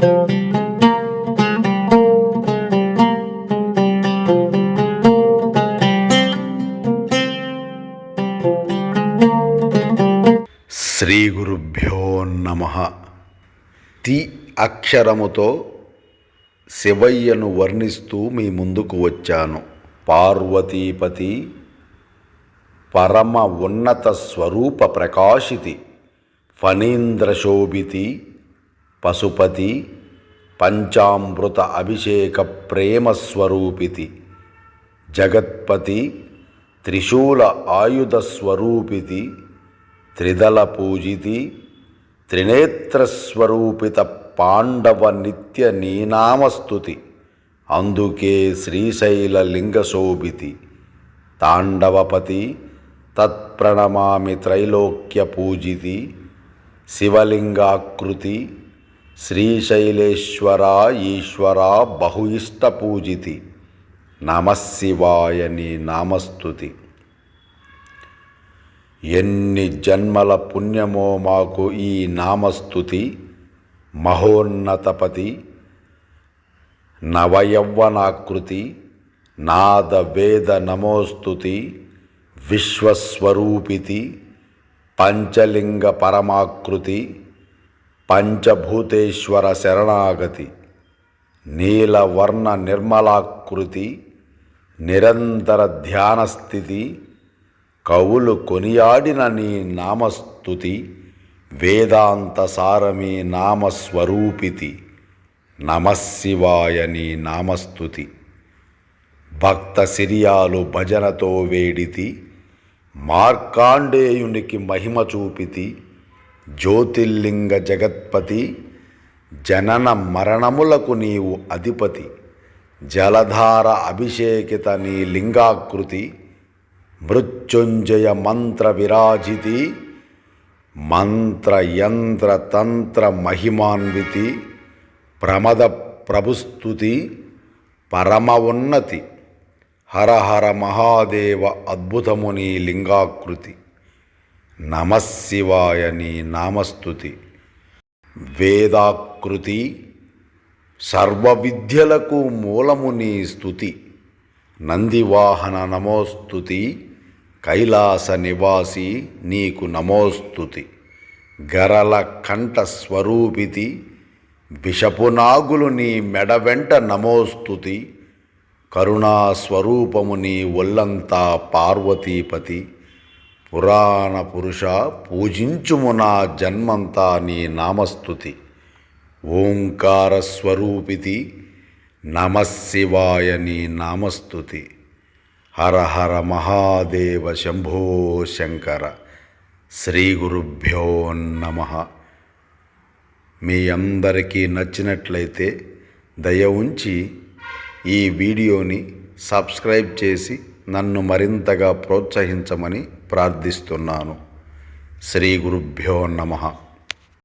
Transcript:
శ్రీ గురుభ్యో నమ. తి అక్షరముతో శివయ్యను వర్ణిస్తూ మీ ముందుకు వచ్చాను. పార్వతీపతి పరమ ఉన్నత స్వరూప ప్రకాశితి ఫణీంద్రశోభితి పశుపతి పంచామృత అభిషేక ప్రేమస్వరూపితి. జగత్పతి త్రిశూల ఆయుధస్వరూపితి. త్రిదల పూజితి త్రినేత్రస్వరూపిత పాండవ నిత్య నీనామస్తుతి. అందుకే శ్రీశైల లింగశోభితి. తాండవపతి తత్ప్రణమామి త్రైలోక్య పూజితి. శివలింగాకృతి శ్రీశైలేశ్వర ఈశ్వర బహు ఇష్టపూజితి నమశివాయ నామస్తుతి. ఎన్ని జన్మల పుణ్యమో మాకు ఈ నామస్తుతి. మహోన్నతపతి నవయవ్వనాకృతి నాద వేద నమోస్తుతి విశ్వస్వరూపితి పంచలింగ పరమాకృతి పంచభూతేశ్వర శరణాగతి నీలవర్ణ నిర్మలాకృతి నిరంతర ధ్యానస్థితి కవులు కొనియాడిన నీ నామస్తుతి వేదాంత సారమీ నామస్వరూపితి నమశివాయ నీ నామస్తుతి. భక్త సిరియాలు భజనతో వేడితి మార్కాండేయునికి మహిమ చూపితి జ్యోతిర్లింగ జగత్పతి జనన మరణములకు నీవు అధిపతి. జలధార అభిషేకిత నీ లింగాకృతి మృత్యుంజయ మంత్ర విరాజితి మంత్ర యంత్ర తంత్ర మహిమాన్వితి ప్రమద ప్రభుస్తుతి పరమ ఉన్నతి. హర హర మహాదేవ అద్భుతముని లింగాకృతి. నమశివాయ నీ నామస్తుతి. వేదాకృతి సర్వ విద్యలకు మూలము నీ స్థుతి నందివాహన నమోస్తుతి కైలాస నివాసి నీకు నమోస్తుతి. గరల కంఠ స్వరూపితి విషపునాగులు నీ మెడ వెంట నమోస్తుతి. కరుణాస్వరూపము నీ ఒల్లంతా పార్వతీపతి. పురాణ పురుష పూజించుము నా జన్మంతా నీ నామస్తుతి. ఓంకార స్వరూపితి నమశివాయ నీ నామస్తుతి. హర హర మహాదేవ శంభో శంకర. శ్రీ గురుభ్యో నమ. మీ అందరికీ నచ్చినట్లయితే దయ ఉంచి ఈ వీడియోని సబ్స్క్రైబ్ చేసి నన్ను మరింతగా ప్రోత్సహించమని ప్రార్థిస్తున్నాను. శ్రీ గురుభ్యో నమః.